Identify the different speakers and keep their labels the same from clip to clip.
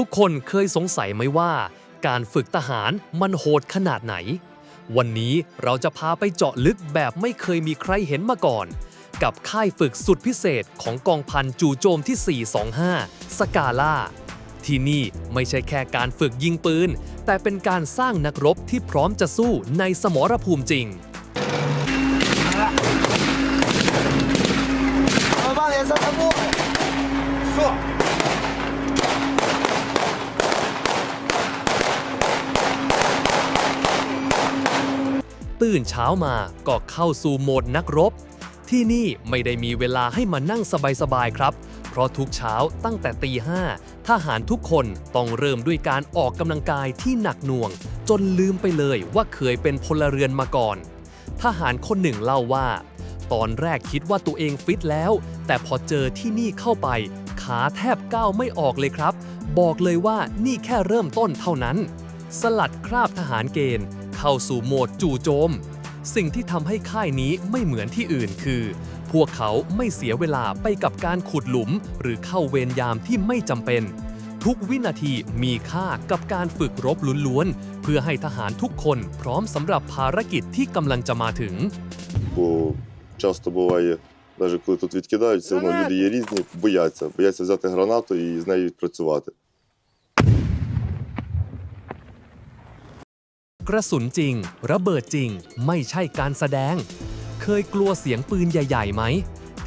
Speaker 1: ทุกคนเคยสงสัยไหมว่า การฝึกทหารมันโหดขนาดไหน วันนี้เราจะพาไปเจาะลึกแบบไม่เคยมีใครเห็นมาก่อน กับค่ายฝึกสุดพิเศษของกองพันจู่โจมที่ 425 สกาล่า ที่นี่ไม่ใช่แค่การฝึกยิงปืน แต่เป็นการสร้างนักรบที่พร้อมจะสู้ในสมรภูมิจริง ตื่นเช้ามาก็เข้าสู่โหมดนักรบ ที่นี่ไม่ได้มีเวลาให้มานั่งสบายๆครับ เพราะทุกเช้าตั้งแต่ตีห้าทหารทุกคนต้องเริ่มด้วยการออกกำลังกายที่หนักหน่วง จนลืมไปเลยว่าเคยเป็นพลเรือนมาก่อน ทหารคนหนึ่งเล่าว่า ตอนแรกคิดว่าตัวเองฟิตแล้ว แต่พอเจอที่นี่เข้าไป ขาแทบก้าวไม่ออกเลยครับ บอกเลยว่านี่แค่เริ่มต้นเท่านั้น สลัดคราบทหารเกณฑ์ เข้าสู่โหมดจู่โจม สิ่งที่ทำให้ค่ายนี้ไม่เหมือนที่อื่นคือ พวกเขาไม่เสียเวลาไปกับการขุดหลุม หรือเข้าเวรยามที่ไม่จำเป็น ทุกวินาทีมีค่ากับการฝึกรบล้วนๆ เพื่อให้ทหารทุกคนพร้อมสำหรับภารกิจที่กำลังจะมาถึง
Speaker 2: Бо часто буває, навіть коли тут відкидають, все одно люди є різні, бояться. Бояться взяти гранату і з нею відпрацювати.
Speaker 1: กระสุนจริง ระเบิดจริง ไม่ใช่การแสดง เคยกลัวเสียงปืนใหญ่ๆไหม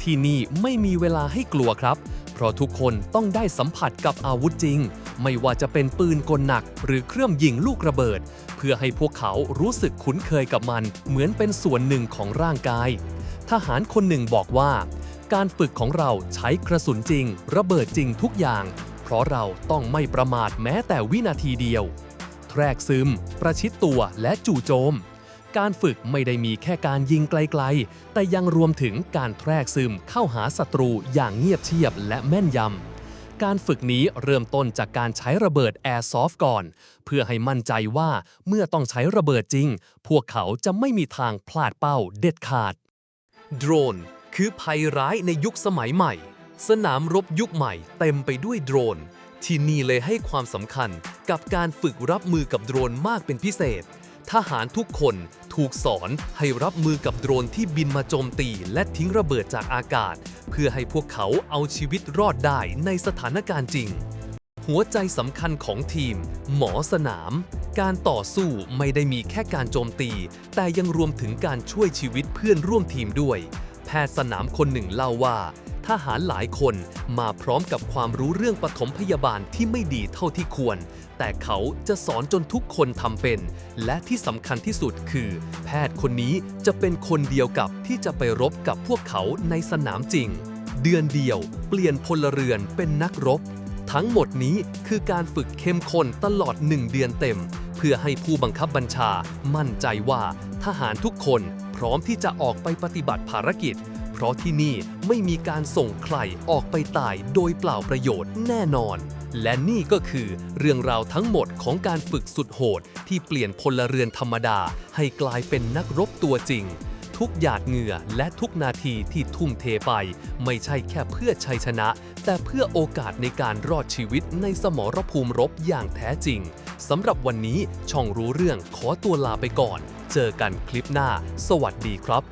Speaker 1: ที่นี่ไม่มีเวลาให้กลัวครับ เพราะทุกคนต้องได้สัมผัสกับอาวุธจริง ไม่ว่าจะเป็นปืนกลหนัก หรือเครื่องยิงลูกระเบิด เพื่อให้พวกเขารู้สึกคุ้นเคยกับมัน เหมือนเป็นส่วนหนึ่งของร่างกาย ทหารคนหนึ่งบอกว่า การฝึกของเราใช้กระสุนจริง ระเบิดจริงทุกอย่าง เพราะเราต้องไม่ประมาทแม้แต่วินาทีเดียว แทรกซึม ประชิดตัวและจู่โจม การฝึกไม่ได้มีแค่การยิงไกลๆ แต่ยังรวมถึงการแทรกซึมเข้าหาศัตรูอย่างเงียบเชียบและแม่นยำ การฝึกนี้เริ่มต้นจากการใช้ระเบิดแอร์ซอฟก่อน เพื่อให้มั่นใจว่าเมื่อต้องใช้ระเบิดจริง พวกเขาจะไม่มีทางพลาดเป้าเด็ดขาด โดรน คือภัยร้ายในยุคสมัยใหม่ สนามรบยุคใหม่เต็มไปด้วยโดรน ที่นี่เลยให้ความสำคัญกับการฝึกรับมือกับโดรนมากเป็นพิเศษ ทหารทุกคนถูกสอนให้รับมือกับโดรนที่บินมาโจมตี และทิ้งระเบิดจากอากาศ เพื่อให้พวกเขาเอาชีวิตรอดได้ในสถานการณ์จริง หัวใจสำคัญของทีม หมอสนาม การต่อสู้ไม่ได้มีแค่การโจมตี แต่ยังรวมถึงการช่วยชีวิตเพื่อนร่วมทีมด้วย แพทย์สนามคนหนึ่งเล่าว่า ทหารหลายคนมาพร้อมกับความรู้เรื่องปฐมพยาบาลที่ไม่ดีเท่าที่ควร แต่เขาจะสอนจนทุกคนทำเป็น และที่สำคัญที่สุดคือ แพทย์คนนี้จะเป็นคนเดียวกับที่จะไปรบกับพวกเขาในสนามจริง เดือนเดียว เปลี่ยนพลเรือนเป็นนักรบ ทั้งหมดนี้คือการฝึกเข้มข้นตลอด1เดือนเต็ม เพื่อให้ผู้บังคับบัญชามั่นใจว่าทหารทุกคนพร้อมที่จะออกไปปฏิบัติภารกิจ ราะที่นี่ไม่มีการส่งใครออกไปตายโดยเปล่าประโยชน์แน่นอน และนี่ก็คือเรื่องราวทั้งหมดของการฝึกสุดโหด ที่เปลี่ยนพลเรือนธรรมดา ให้กลายเป็นนักรบตัวจริง ทุกหยาดเหงื่อและทุกนาทีที่ทุ่มเทไป ไม่ใช่แค่เพื่อชัยชนะ แต่เพื่อโอกาสในการรอดชีวิตในสมรภูมิรบอย่างแท้จริงสำหรับวันนี้ช่องรู้เรื่องขอตัวลาไปก่อน เจอกันคลิปหน้า สวัสดีครับ